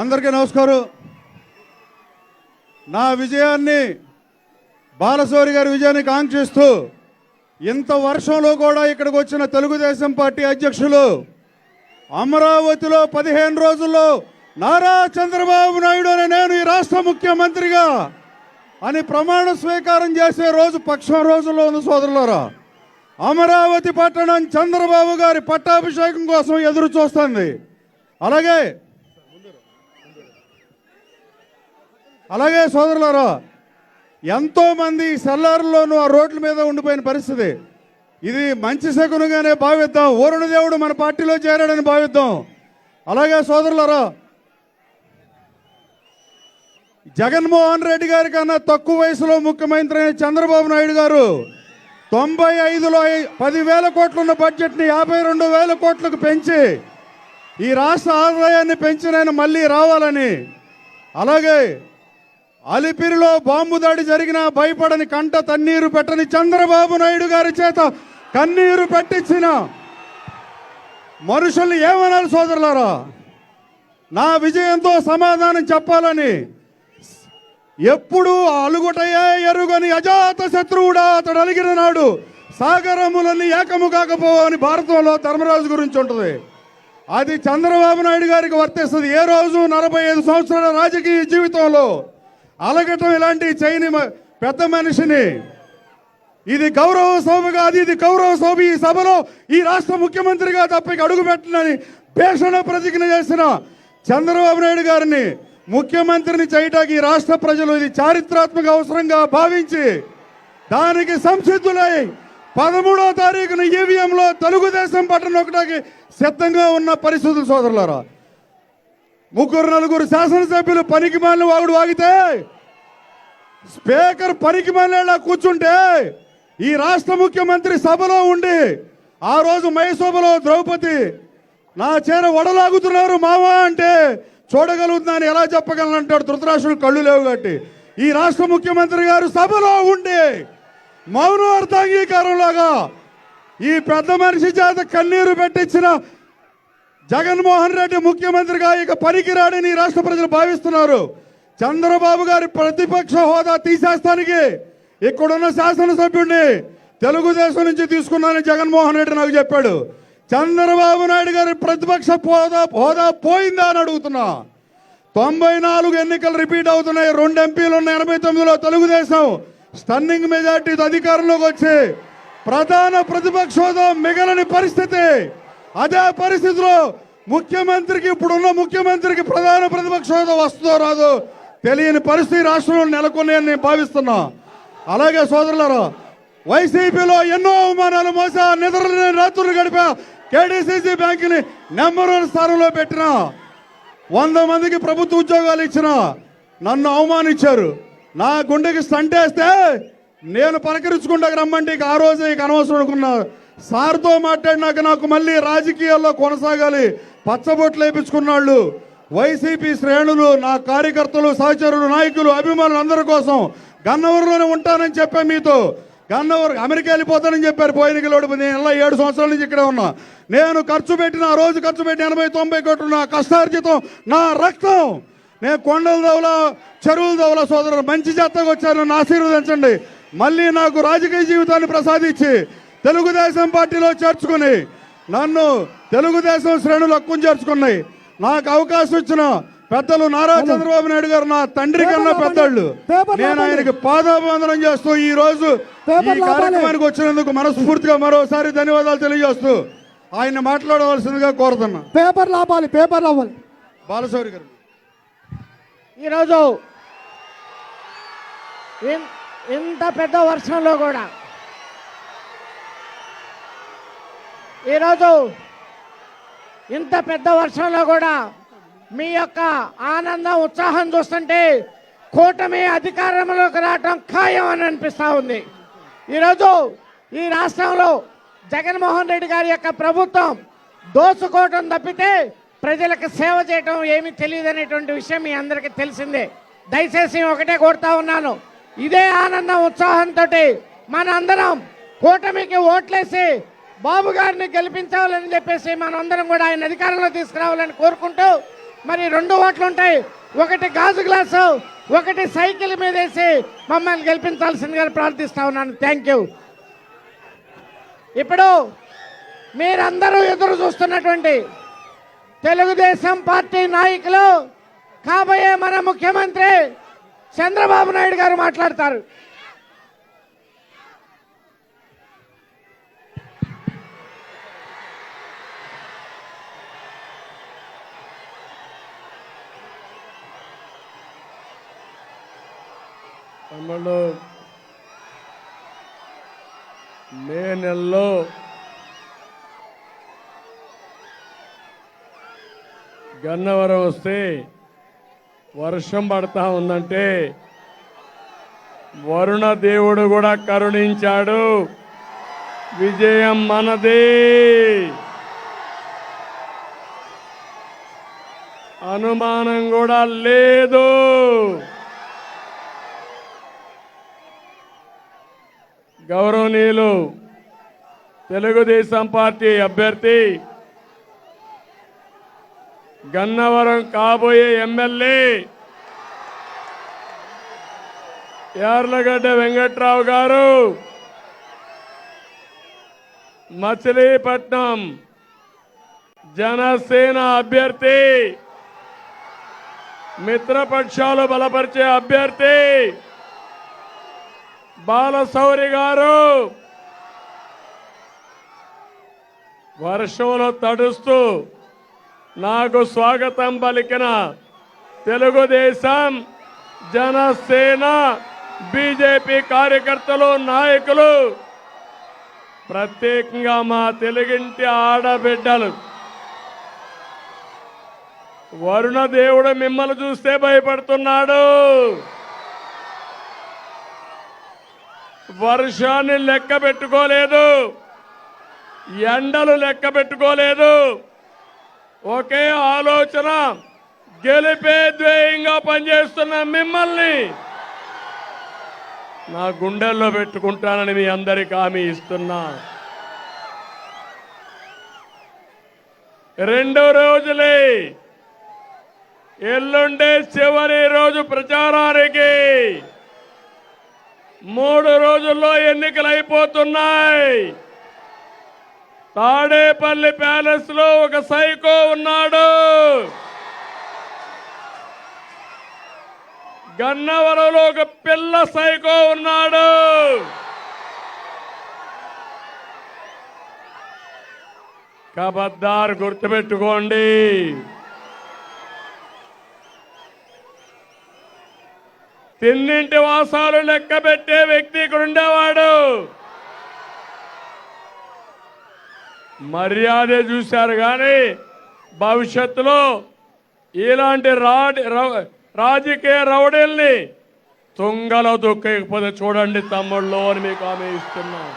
అందరికీ నమస్కారం. నా విజయాన్ని బాలశౌరి గారి విజయాన్ని కాంక్షిస్తూ ఇంత వర్షంలో కూడా ఇక్కడికి వచ్చిన తెలుగుదేశం పార్టీ అధ్యక్షులు అమరావతిలో పదిహేను రోజుల్లో నారా చంద్రబాబు నాయుడు అనే నేను ఈ రాష్ట్ర ముఖ్యమంత్రిగా అని ప్రమాణ స్వీకారం చేసే రోజు పక్షం రోజుల్లో ఉంది సోదరులారా. అమరావతి పట్టణం చంద్రబాబు గారి పట్టాభిషేకం కోసం ఎదురు చూస్తుంది. అలాగే అలాగే సోదరులారా ఎంతోమంది సెల్లార్లోనూ ఆ రోడ్ల మీద ఉండిపోయిన పరిస్థితి. ఇది మంచి శకునుగానే భావిద్దాం. వరుణ దేవుడు మన పార్టీలో చేరాడని భావిద్దాం. అలాగే సోదరులారా జగన్మోహన్ రెడ్డి గారి కన్నా తక్కువ వయసులో ముఖ్యమంత్రి అయిన చంద్రబాబు నాయుడు గారు తొంభై ఐదులో పదివేల కోట్లున్న బడ్జెట్ని యాభై రెండు వేల కోట్లకు పెంచి ఈ రాష్ట్ర ఆదాయాన్ని పెంచిన ఆయన మళ్ళీ రావాలని. అలాగే అలిపిరిలో బాంబు దాడి జరిగినా భయపడని కంట తన్నీరు పెట్టని చంద్రబాబు నాయుడు గారి చేత కన్నీరు పెట్టించిన మనుషుల్ని ఏమనాలి సోదరులారా? నా విజయంతో సమాధానం చెప్పాలని ఎప్పుడు అలుగుటయే ఎరుగని అజాత శత్రువుడా అతడు అలిగిన నాడు సాగరములన్నీ ఏకము కాకపోవని భారతంలో ధర్మరాజు గురించి ఉంటుంది. అది చంద్రబాబు నాయుడు గారికి వర్తిస్తుంది. ఏ రోజు నలభై ఐదు సంవత్సరాల రాజకీయ జీవితంలో అలగటం ఇలాంటి చేయని మ- పెద్ద మనిషిని. ఇది గౌరవ సోము కాదు ఇది గౌరవ శోభ ఈ సభలో ఈ రాష్ట్ర ముఖ్యమంత్రిగా తప్పకి అడుగు పెట్టనని భేషణ ప్రతిజ్ఞ చేసిన చంద్రబాబు నాయుడు గారిని ముఖ్యమంత్రిని చేయటానికి ఈ రాష్ట్ర ప్రజలు ఇది చారిత్రాత్మక అవసరంగా భావించి దానికి సంసిద్ధులై పదమూడో తారీఖున ఈవీఎంలో తెలుగుదేశం పట్టణ ఒకటాకి సిద్ధంగా ఉన్న పరిస్థితులు సోదరులారా. ముగ్గురు నలుగురు శాసనసభ్యులు పనికి మాలిన వాగుడు వాగితే స్పీకర్ పనికి మాలిన కూర్చుంటే ఈ రాష్ట్ర ముఖ్యమంత్రి సభలో ఉండి ఆ రోజు మైసభలో ద్రౌపది నా చేర వడలాగుతున్నారు మావా అంటే చూడగలుగుతున్నాను ఎలా చెప్పగలను అంటాడు ధృతరాష్ట్రుడు కళ్ళు లేవు కాబట్టి. ఈ రాష్ట్ర ముఖ్యమంత్రి గారు సభలో ఉండి మౌన అర్థాంగీకారంలాగా ఈ పెద్ద మనిషి చేత కన్నీరు పెట్టించిన జగన్మోహన్ రెడ్డి ముఖ్యమంత్రిగా ఇక పనికిరాడని రాష్ట్ర ప్రజలు భావిస్తున్నారు. చంద్రబాబు గారి ప్రతిపక్ష హోదా తీసేస్తానికి ఇక్కడున్న శాసనసభ్యుడిని తెలుగుదేశం నుంచి తీసుకున్నానని జగన్మోహన్ రెడ్డి నాకు చెప్పాడు. చంద్రబాబు నాయుడు గారి ప్రతిపక్ష హోదా హోదా పోయిందా అని అడుగుతున్నా. తొంభై నాలుగు ఎన్నికలు రిపీట్ అవుతున్నాయి. రెండు ఎంపీలు ఉన్న ఎనభై తొమ్మిదిలో తెలుగుదేశం స్టన్నింగ్ మెజార్టీతో అధికారంలోకి వచ్చి ప్రధాన ప్రతిపక్ష హోదా మిగలని పరిస్థితి. అదే పరిస్థితిలో ముఖ్యమంత్రికి ఇప్పుడున్న ముఖ్యమంత్రికి ప్రధాన ప్రతిపక్ష హోదా వస్తుందో రాదో తెలియని పరిస్థితి రాష్ట్రంలో నెలకొన్నాయని నేను భావిస్తున్నా. అలాగే సోదరులారా వైసీపీలో ఎన్నో అవమానాలు మోసా నిద్రలేని రాత్రులు గడిపా కేడీసీసీ బ్యాంకుని నెంబర్ వన్ స్థానంలో పెట్టిన. వంద మందికి ప్రభుత్వ ఉద్యోగాలు ఇచ్చిన నన్ను అవమానించారు. నా గుండెకి స్టంటేస్తే నేను పలకరించుకుంటా రమ్మంటే ఇక ఆ రోజే ఇక అనవసరం అనుకున్నా. సార్తో మాట్లాడినాక నాకు మళ్ళీ రాజకీయాల్లో కొనసాగాలి. పచ్చబొట్లు వేయించుకున్నాళ్ళు వైసీపీ శ్రేణులు నా కార్యకర్తలు సహచరులు నాయకులు అభిమానులు అందరి కోసం గన్నవరంలోనే ఉంటానని చెప్పాను మీతో. గన్నవరం అమెరికా వెళ్ళిపోతానని చెప్పారు. పోయిన గెలవడు నేను ఇలా ఏడు సంవత్సరాల నుంచి ఇక్కడే ఉన్నా. నేను ఖర్చు పెట్టిన ఆ రోజు ఖర్చు పెట్టి ఎనభై తొంభై కోట్లు నా కష్టార్జితం నా రక్తం. నేను కొండల దవల చెరువుల దవల సోదరులు మంచి జాతకు వచ్చాను. నా ఆశీర్వదించండి మళ్ళీ నాకు రాజకీయ జీవితాన్ని ప్రసాదించి తెలుగుదేశం పార్టీలో చేర్చుకుని నన్ను తెలుగుదేశం శ్రేణులు హక్కును చేర్చుకున్నాయి. నాకు అవకాశం ఇచ్చిన పెద్దలు నారా చంద్రబాబు నాయుడు గారు నా తండ్రి కన్నా పెద్దళ్ళు. నేను ఆయనకి పాదాభివందనం చేస్తూ ఈ రోజు పేపర్ ఈ కార్యక్రమానికి వచ్చినందుకు మనస్ఫూర్తిగా మరోసారి ధన్యవాదాలు తెలియజేస్తూ ఆయన మాట్లాడవలసిందిగా కోరుతున్నా. పేపర్ లాపాలి పేపర్ లాపాలి. బాలశౌరి గారు. ఈరోజు ఇంత పెద్ద వర్షంలో కూడా ఈరోజు ఇంత పెద్ద వర్షంలో కూడా మీ యొక్క ఆనందం ఉత్సాహం చూస్తుంటే కూటమి అధికారంలోకి రావటం ఖాయం అని అనిపిస్తూ ఉంది. ఈరోజు ఈ రాష్ట్రంలో జగన్మోహన్ రెడ్డి గారి యొక్క ప్రభుత్వం దోచుకోవటం తప్పితే ప్రజలకు సేవ చేయటం ఏమీ తెలియదు అనేటువంటి విషయం మీ అందరికీ తెలిసిందే. దయచేసి ఒకటే కోరుతా ఉన్నాను. ఇదే ఆనందం ఉత్సాహంతో మన అందరం కూటమికి ఓట్లేసి బాబు గారిని గెలిపించాలని చెప్పేసి మనందరం కూడా ఆయన అధికారంలో తీసుకురావాలని కోరుకుంటూ మరి రెండు ఓట్లు ఉంటాయి. ఒకటి గాజు గ్లాసు ఒకటి సైకిల్ మీద వేసి మమ్మల్ని గెలిపించాల్సిందిగా ప్రార్థిస్తా ఉన్నాను. థ్యాంక్ యూ ఇప్పుడు మీరందరూ ఎదురు చూస్తున్నటువంటి తెలుగుదేశం పార్టీ నాయకులు కాబోయే మన ముఖ్యమంత్రి చంద్రబాబు నాయుడు గారు మాట్లాడతారు. తమ్ముళ్ళు మే నెలలో గన్నవరం వస్తే వర్షం పడతా ఉందంటే వరుణ దేవుడు కూడా కరుణించాడు. విజయం మనదే. అనుమానం కూడా లేదు. గౌరవనీయులు తెలుగుదేశం పార్టీ అభ్యర్థి గన్నవరం కాబోయే ఎమ్మెల్యే యార్లగడ్డ వెంకట్రావు గారు మచిలీపట్నం జనసేన అభ్యర్థి మిత్రపక్షాలు బలపరిచే అభ్యర్థి బాలశౌరి గారు! వర్షంలో తడుస్తూ నాకు స్వాగతం పలికిన తెలుగుదేశం జనసేన బీజేపీ కార్యకర్తలు నాయకులు ప్రత్యేకంగా మా తెలుగింటి ఆడబిడ్డలు. వరుణ దేవుడు మిమ్మల్ని చూస్తే భయపడుతున్నాడు. వర్షాన్ని లెక్క పెట్టుకోలేదు. ఎండలు లెక్క పెట్టుకోలేదు. ఒకే ఆలోచన గెలిపే ధ్యేయంగా పనిచేస్తున్న మిమ్మల్ని నా గుండెల్లో పెట్టుకుంటానని మీ అందరికి హామీ ఇస్తున్నా. రెండు రోజులే. ఎల్లుండే చివరి రోజు ప్రచారానికి. మూడు రోజుల్లో ఎన్నికలు అయిపోతున్నాయి. తాడేపల్లి ప్యాలెస్లో ఒక సైకో ఉన్నాడు. గన్నవరంలో ఒక పిల్ల సైకో ఉన్నాడు. కబద్దారు గుర్తుపెట్టుకోండి. తిన్నింటి వాసాలు లెక్క పెట్టే వ్యక్తి ఇక్కడ ఉండేవాడు. మర్యాద చూశారు కానీ భవిష్యత్తులో ఇలాంటి రాడి రాజకీయ రౌడీల్ని తుంగలో దొక్కకపోతే చూడండి తమ్ముళ్ళు అని మీకు ఆమె ఇస్తున్నాం.